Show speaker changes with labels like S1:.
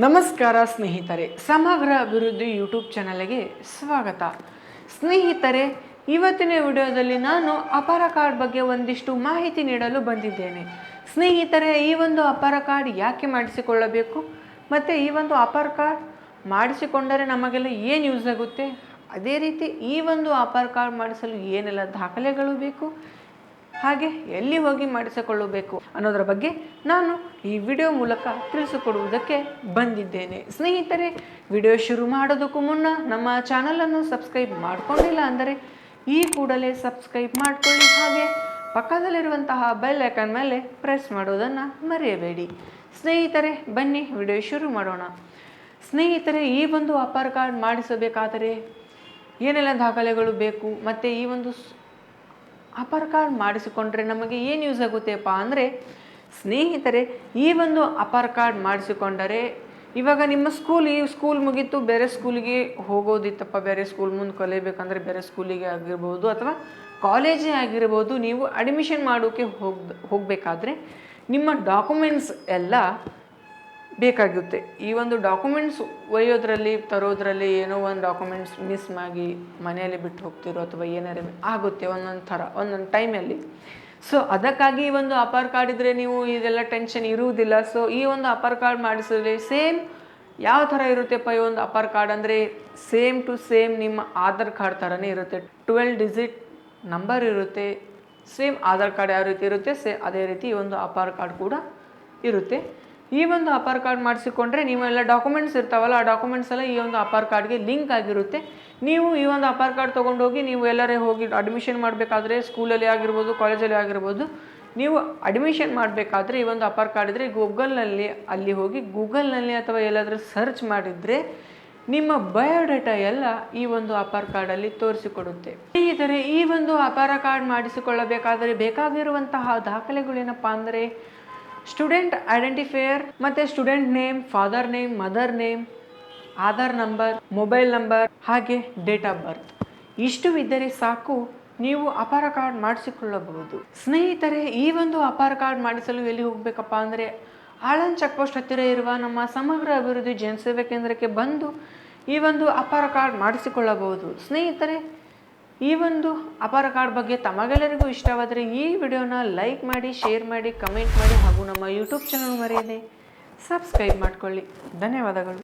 S1: ನಮಸ್ಕಾರ ಸ್ನೇಹಿತರೆ, ಸಮಗ್ರ ಅಭಿವೃದ್ಧಿ ಯೂಟ್ಯೂಬ್ ಚಾನಲ್ಗೆ ಸ್ವಾಗತ. ಸ್ನೇಹಿತರೆ, ಇವತ್ತಿನ ವಿಡಿಯೋದಲ್ಲಿ ನಾನು ಅಪಾರ ಕಾರ್ಡ್ ಬಗ್ಗೆ ಒಂದಿಷ್ಟು ಮಾಹಿತಿ ನೀಡಲು ಬಂದಿದ್ದೇನೆ. ಸ್ನೇಹಿತರೆ, ಈ ಒಂದು ಅಪಾರ ಕಾರ್ಡ್ ಯಾಕೆ ಮಾಡಿಸಿಕೊಳ್ಳಬೇಕು? ಮತ್ತು ಈ ಒಂದು ಅಪಾರ ಕಾರ್ಡ್ ಮಾಡಿಸಿಕೊಂಡರೆ ನಮಗೆಲ್ಲ ಏನು ಯೂಸ್ ಆಗುತ್ತೆ? ಅದೇ ರೀತಿ ಈ ಒಂದು ಅಪಾರ ಕಾರ್ಡ್ ಮಾಡಿಸಲು ಏನೆಲ್ಲ ದಾಖಲೆಗಳು ಬೇಕು? ಹಾಗೆ ಎಲ್ಲಿ ಹೋಗಿ ಮಾಡಿಸಿಕೊಳ್ಳಬೇಕು ಅನ್ನೋದರ ಬಗ್ಗೆ ನಾನು ಈ ವಿಡಿಯೋ ಮೂಲಕ ತಿಳಿಸಿಕೊಡುವುದಕ್ಕೆ ಬಂದಿದ್ದೇನೆ. ಸ್ನೇಹಿತರೆ, ವಿಡಿಯೋ ಶುರು ಮಾಡೋದಕ್ಕೂ ಮುನ್ನ ನಮ್ಮ ಚಾನಲನ್ನು ಸಬ್ಸ್ಕ್ರೈಬ್ ಮಾಡ್ಕೊಂಡಿಲ್ಲ ಅಂದರೆ ಈ ಕೂಡಲೇ ಸಬ್ಸ್ಕ್ರೈಬ್ ಮಾಡಿಕೊಳ್ಳಿ. ಹಾಗೆ ಪಕ್ಕದಲ್ಲಿರುವಂತಹ ಬೆಲ್ ಐಕನ್ ಮೇಲೆ ಪ್ರೆಸ್ ಮಾಡೋದನ್ನು ಮರೆಯಬೇಡಿ. ಸ್ನೇಹಿತರೆ, ಬನ್ನಿ ವಿಡಿಯೋ ಶುರು ಮಾಡೋಣ. ಸ್ನೇಹಿತರೆ, ಈ ಒಂದು ಅಪಾರ್ ಕಾರ್ಡ್ ಮಾಡಿಸಬೇಕಾದರೆ ಏನೆಲ್ಲ ದಾಖಲೆಗಳು ಬೇಕು? ಮತ್ತು ಈ ಒಂದು ಅಪಾರ ಕಾರ್ಡ್ ಮಾಡಿಸಿಕೊಂಡ್ರೆ ನಮಗೆ ಏನು ಯೂಸ್ ಆಗುತ್ತೆಪ್ಪ ಅಂದರೆ, ಸ್ನೇಹಿತರೆ, ಈ ಒಂದು ಅಪರ್ ಕಾರ್ಡ್ ಮಾಡಿಸಿಕೊಂಡರೆ, ಇವಾಗ ನಿಮ್ಮ ಸ್ಕೂಲ್ ಈ ಸ್ಕೂಲ್ ಮುಗೀತು, ಬೇರೆ ಸ್ಕೂಲಿಗೆ ಹೋಗೋದಿತ್ತಪ್ಪ, ಬೇರೆ ಸ್ಕೂಲ್ ಮುಂದೆ ಕಲಿಯಬೇಕಂದ್ರೆ ಬೇರೆ ಸ್ಕೂಲಿಗೆ ಆಗಿರ್ಬೋದು ಅಥವಾ ಕಾಲೇಜೇ ಆಗಿರ್ಬೋದು, ನೀವು ಅಡ್ಮಿಷನ್ ಮಾಡೋಕ್ಕೆ ಹೋಗ್ ಹೋಗಬೇಕಾದ್ರೆ, ನಿಮ್ಮ ಡಾಕ್ಯುಮೆಂಟ್ಸ್ ಎಲ್ಲ ಬೇಕಾಗುತ್ತೆ ಈ ಒಂದು ಡಾಕ್ಯುಮೆಂಟ್ಸ್ ಒಯ್ಯೋದ್ರಲ್ಲಿ, ತರೋದ್ರಲ್ಲಿ ಏನೋ ಒಂದು ಡಾಕ್ಯುಮೆಂಟ್ಸ್ ಮಿಸ್ ಆಗಿ ಮನೆಯಲ್ಲಿ ಬಿಟ್ಟು ಹೋಗ್ತಿರೋ ಅಥವಾ ಏನಾರು ಆಗುತ್ತೆ ಒಂದೊಂದು ಥರ, ಒಂದೊಂದು ಟೈಮಲ್ಲಿ ಸೊ ಅದಕ್ಕಾಗಿ ಈ ಒಂದು ಅಪಾರ್ ಕಾರ್ಡ್ ಇದ್ದರೆ ನೀವು ಇದೆಲ್ಲ ಟೆನ್ಷನ್ ಇರುವುದಿಲ್ಲ. ಸೊ ಈ ಒಂದು ಅಪಾರ್ ಕಾರ್ಡ್ ಮಾಡಿಸಿದ್ರೆ ಸೇಮ್ ಯಾವ ಥರ ಇರುತ್ತೆಪ್ಪ ಈ ಒಂದು ಅಪಾರ್ ಕಾರ್ಡ್ ಅಂದರೆ ಸೇಮ್ ಟು ಸೇಮ್ ನಿಮ್ಮ ಆಧಾರ್ ಕಾರ್ಡ್ ಥರನೇ ಇರುತ್ತೆ. ಟ್ವೆಲ್ ಡಿಜಿಟ್ ನಂಬರ್ ಇರುತ್ತೆ. ಸೇಮ್ ಆಧಾರ್ ಕಾರ್ಡ್ ಯಾವ ರೀತಿ ಇರುತ್ತೆ ಸೇ ಅದೇ ರೀತಿ ಈ ಒಂದು ಅಪಾರ್ ಕಾರ್ಡ್ ಕೂಡ ಇರುತ್ತೆ. ಈ ಒಂದು ಅಪಾರ್ ಕಾರ್ಡ್ ಮಾಡಿಸಿಕೊಂಡ್ರೆ ನೀವೆಲ್ಲ ಡಾಕ್ಯುಮೆಂಟ್ಸ್ ಇರ್ತಾವಲ್ಲ, ಆ ಡಾಕ್ಯುಮೆಂಟ್ಸ್ ಎಲ್ಲ ಈ ಒಂದು ಅಪಾರ್ ಕಾರ್ಡ್ಗೆ ಲಿಂಕ್ ಆಗಿರುತ್ತೆ. ನೀವು ಈ ಒಂದು ಅಪಾರ್ ಕಾರ್ಡ್ ತೊಗೊಂಡೋಗಿ ನೀವು ಎಲ್ಲರೇ ಹೋಗಿ ಅಡ್ಮಿಷನ್ ಮಾಡಬೇಕಾದ್ರೆ ಸ್ಕೂಲಲ್ಲಿ ಆಗಿರ್ಬೋದು ಕಾಲೇಜಲ್ಲಿ ಆಗಿರ್ಬೋದು, ನೀವು ಅಡ್ಮಿಷನ್ ಮಾಡಬೇಕಾದ್ರೆ ಈ ಒಂದು ಅಪಾರ್ ಕಾರ್ಡ್ ಇದ್ದರೆ ಗೂಗಲ್ನಲ್ಲಿ ಅಲ್ಲಿ ಹೋಗಿ ಗೂಗಲ್ನಲ್ಲಿ ಅಥವಾ ಎಲ್ಲಾದರೂ ಸರ್ಚ್ ಮಾಡಿದರೆ ನಿಮ್ಮ ಬಯೋಡೇಟಾ ಎಲ್ಲ ಈ ಒಂದು ಅಪಾರ್ ಕಾರ್ಡಲ್ಲಿ ತೋರಿಸಿಕೊಡುತ್ತೆ. ಸ್ನೇಹಿತರೆ, ಈ ಒಂದು ಅಪಾರ ಕಾರ್ಡ್ ಮಾಡಿಸಿಕೊಳ್ಳಬೇಕಾದರೆ ಬೇಕಾಗಿರುವಂತಹ ದಾಖಲೆಗಳೇನಪ್ಪ ಅಂದರೆ ಸ್ಟೂಡೆಂಟ್ ಐಡೆಂಟಿಫೈಯರ್ ಮತ್ತು student name father name mother name Aadhaar number mobile number ಹಾಗೆ ಡೇಟ್ ಆಫ್ ಬರ್ತ್ ಇಷ್ಟು ಇದ್ದರೆ ಸಾಕು, ನೀವು ಅಪಾರ ಕಾರ್ಡ್ ಮಾಡಿಸಿಕೊಳ್ಳಬಹುದು. ಸ್ನೇಹಿತರೆ, ಈ ಒಂದು ಅಪಾರ ಕಾರ್ಡ್ ಮಾಡಿಸಲು ಎಲ್ಲಿ ಹೋಗಬೇಕಪ್ಪ ಅಂದರೆ, ಆಳನ್ ಚೆಕ್ ಪೋಸ್ಟ್ ಹತ್ತಿರ ಇರುವ ನಮ್ಮ ಸಮಗ್ರ ಅಭಿವೃದ್ಧಿ ಜನಸೇವಾ ಕೇಂದ್ರಕ್ಕೆ ಬಂದು ಈ ಒಂದು ಅಪಾರ ಕಾರ್ಡ್ ಮಾಡಿಸಿಕೊಳ್ಳಬಹುದು. ಸ್ನೇಹಿತರೆ ಈ ಒಂದು ಅಪಾರ ಕಾರ್ಡ್ ಬಗ್ಗೆ ತಮಗೆಲ್ಲರಿಗೂ ಇಷ್ಟವಾದರೆ ಈ ವಿಡಿಯೋನ ಲೈಕ್ ಮಾಡಿ, ಶೇರ್ ಮಾಡಿ, ಕಮೆಂಟ್ ಮಾಡಿ ಹಾಗೂ ನಮ್ಮ ಯೂಟ್ಯೂಬ್ ಚಾನಲ್ ಮರೆಯದೆ ಸಬ್ಸ್ಕ್ರೈಬ್ ಮಾಡಿಕೊಳ್ಳಿ. ಧನ್ಯವಾದಗಳು.